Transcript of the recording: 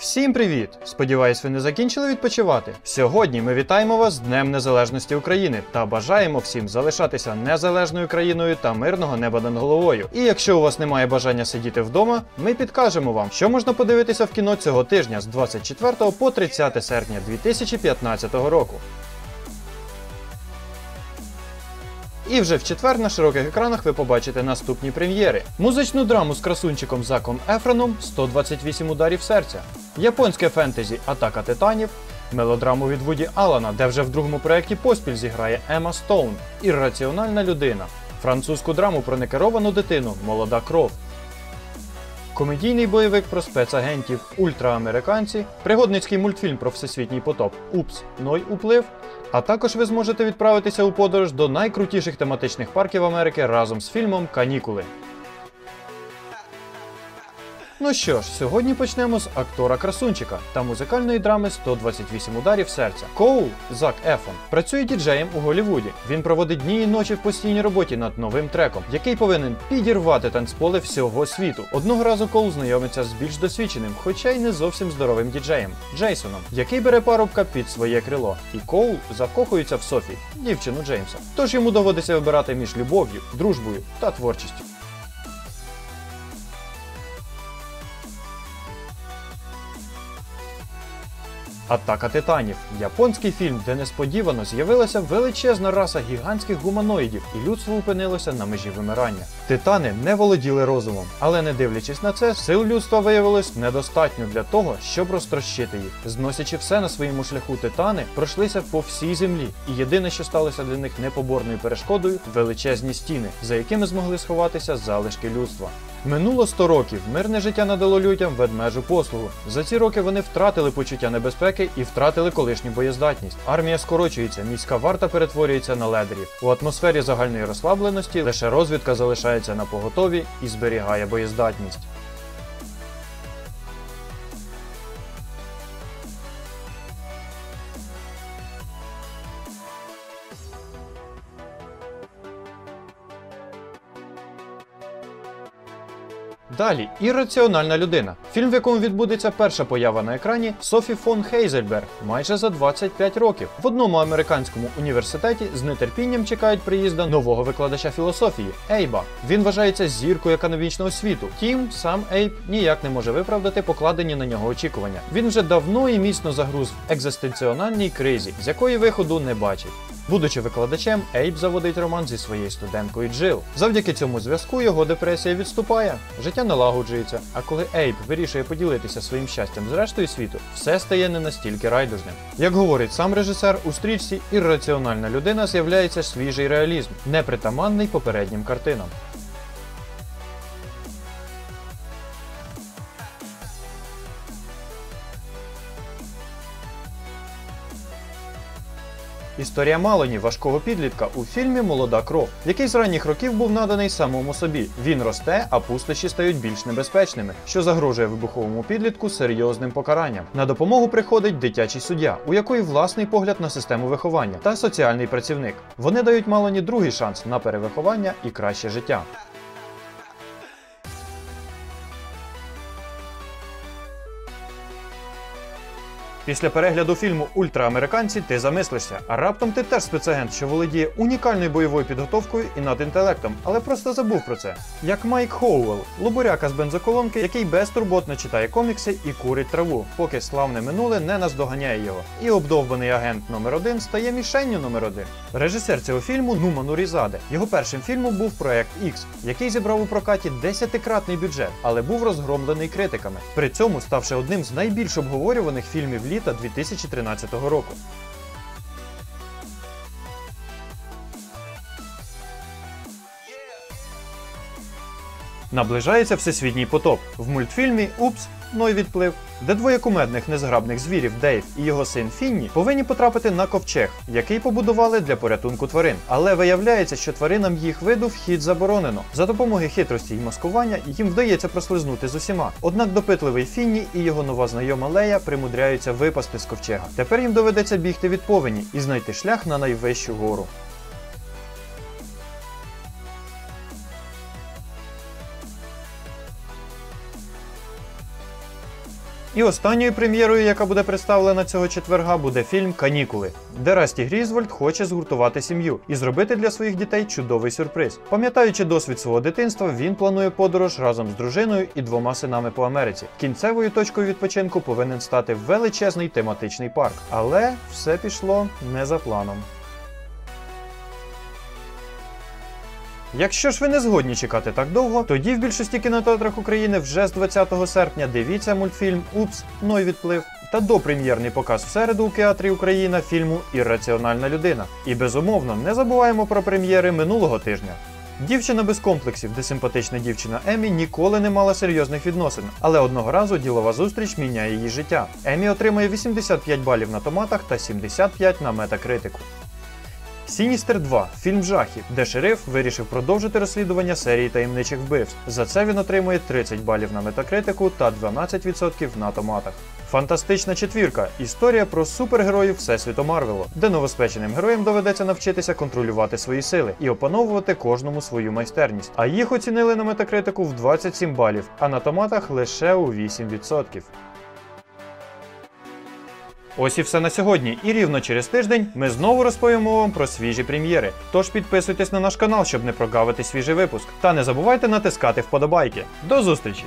Всім привіт! Сподіваюсь, ви не закінчили відпочивати. Сьогодні ми вітаємо вас з Днем Незалежності України та бажаємо всім залишатися незалежною країною та мирного неба над головою. І якщо у вас немає бажання сидіти вдома, ми підкажемо вам, що можна подивитися в кіно цього тижня з 24 по 30 серпня 2015 року. І вже в четвер на широких екранах ви побачите наступні прем'єри: музичну драму з красунчиком Заком Ефроном 128 ударів серця, японське фентезі Атака титанів, мелодраму від Вуді Алана, де вже в другому проєкті поспіль зіграє Ема Стоун, Ірраціональна людина, французьку драму про некеровану дитину Молода кров. Комедійний бойовик про спецагентів ультраамериканці, пригодницький мультфільм про всесвітній потоп Упс, Ной уплив. А також ви зможете відправитися у подорож до найкрутіших тематичних парків Америки разом з фільмом Канікули. Ну що ж, сьогодні почнемо з актора красунчика та музикальної драми 128 ударів серця. Коул Зак Ефон працює діджеєм у Голлівуді. Він проводить дні і ночі в постійній роботі над новим треком, який повинен підірвати танцполи всього світу. Одного разу Коул знайомиться з більш досвідченим, хоча й не зовсім здоровим діджеєм Джейсоном, який бере парубка під своє крило. І Коул закохується в Софі, дівчину Джеймса. Тож йому доводиться вибирати між любов'ю, дружбою та творчістю. Атака титанів японський фільм, де несподівано з'явилася величезна раса гігантських гуманоїдів, і людство опинилося на межі вимирання. Титани не володіли розумом, але не дивлячись на це, сил людства виявилось недостатньо для того, щоб розтрощити їх. Зносячи все на своєму шляху, титани пройшлися по всій землі, і єдине, що сталося для них непоборною перешкодою величезні стіни, за якими змогли сховатися залишки людства. Минуло 100 років. Мирне життя надало людям ведмежу послугу. За ці роки вони втратили почуття небезпеки і втратили колишню боєздатність. Армія скорочується, міська варта перетворюється на ледрів. У атмосфері загальної розслабленості лише розвідка залишається на поготові і зберігає боєздатність. Далі ірраціональна людина. Фільм, в якому відбудеться перша поява на екрані Софі фон Хейзельберг майже за 25 років. В одному американському університеті з нетерпінням чекають приїзда нового викладача філософії Ейба. Він вважається зіркою економічного світу. Втім, сам Ейб ніяк не може виправдати покладені на нього очікування. Він вже давно і міцно загруз в екзистенціональній кризі, з якої виходу не бачить. Будучи викладачем, Ейб заводить роман зі своєю студенткою Джил. Завдяки цьому зв'язку його депресія відступає, життя налагоджується. А коли Ейб вирішує поділитися своїм щастям з рештою світу, все стає не настільки райдужним. Як говорить сам режисер, у стрічці ірраціональна людина з'являється свіжий реалізм, непритаманний попереднім картинам. Історія Малоні, важкого підлітка, у фільмі Молода кров, який з ранніх років був наданий самому собі. Він росте, а пустощі стають більш небезпечними, що загрожує вибуховому підлітку серйозним покаранням. На допомогу приходить дитячий суддя, у якої власний погляд на систему виховання та соціальний працівник. Вони дають Малоні другий шанс на перевиховання і краще життя. Після перегляду фільму Ультраамериканці ти замислишся, а раптом ти теж спецагент, що володіє унікальною бойовою підготовкою і надінтелектом, але просто забув про це. Як Майк Хоуелл, лобуряка з бензоколонки, який безтурботно читає комікси і курить траву, поки славне минуле не наздоганяє його. І обдовбаний агент номер 1 стає мішенню номер 1 Режисер цього фільму Нуман Урізаде. Його першим фільмом був проект X, який зібрав у прокаті десятикратний бюджет, але був розгромлений критиками. При цьому ставши одним з найбільш обговорюваних фільмів літа 2013 року. Наближається всесвітній потоп. В мультфільмі Упс. Ной відплив, де двоє кумедних незграбних звірів Дейв і його син Фінні повинні потрапити на ковчег, який побудували для порятунку тварин. Але виявляється, що тваринам їх виду вхід заборонено. За допомогою хитрості й маскування їм вдається прослизнути з усіма. Однак допитливий Фінні і його нова знайома Лея примудряються випасти з ковчега. Тепер їм доведеться бігти від повені і знайти шлях на найвищу гору. І останньою прем'єрою, яка буде представлена цього четверга, буде фільм Канікули, де Расті Грізвольд хоче згуртувати сім'ю і зробити для своїх дітей чудовий сюрприз. Пам'ятаючи досвід свого дитинства, він планує подорож разом з дружиною і двома синами по Америці. Кінцевою точкою відпочинку повинен стати величезний тематичний парк. Але все пішло не за планом. Якщо ж ви не згодні чекати так довго, тоді в більшості кінотеатрах України вже з 20 серпня дивіться мультфільм Упс, Ной відплив та допрем'єрний показ в середу у театрі Україна фільму Ірраціональна людина. І безумовно не забуваємо про прем'єри минулого тижня. Дівчина без комплексів, де симпатична дівчина Емі ніколи не мала серйозних відносин, але одного разу ділова зустріч міняє її життя. Емі отримує 85 балів на томатах та 75 на метакритику. Сіністер 2 фільм жахів, де шериф вирішив продовжити розслідування серії таємничих вбивств. За це він отримує 30 балів на метакритику та 12% на томатах. Фантастична четвірка історія про супергероїв Всесвіту Марвелу, де новоспеченим героям доведеться навчитися контролювати свої сили і опановувати кожному свою майстерність. А їх оцінили на метакритику в 27 балів, а на томатах лише у 8%. Ось і все на сьогодні. І рівно через тиждень ми знову розповімо вам про свіжі прем'єри. Тож підписуйтесь на наш канал, щоб не прогавити свіжий випуск. Та не забувайте натискати вподобайки. До зустрічі!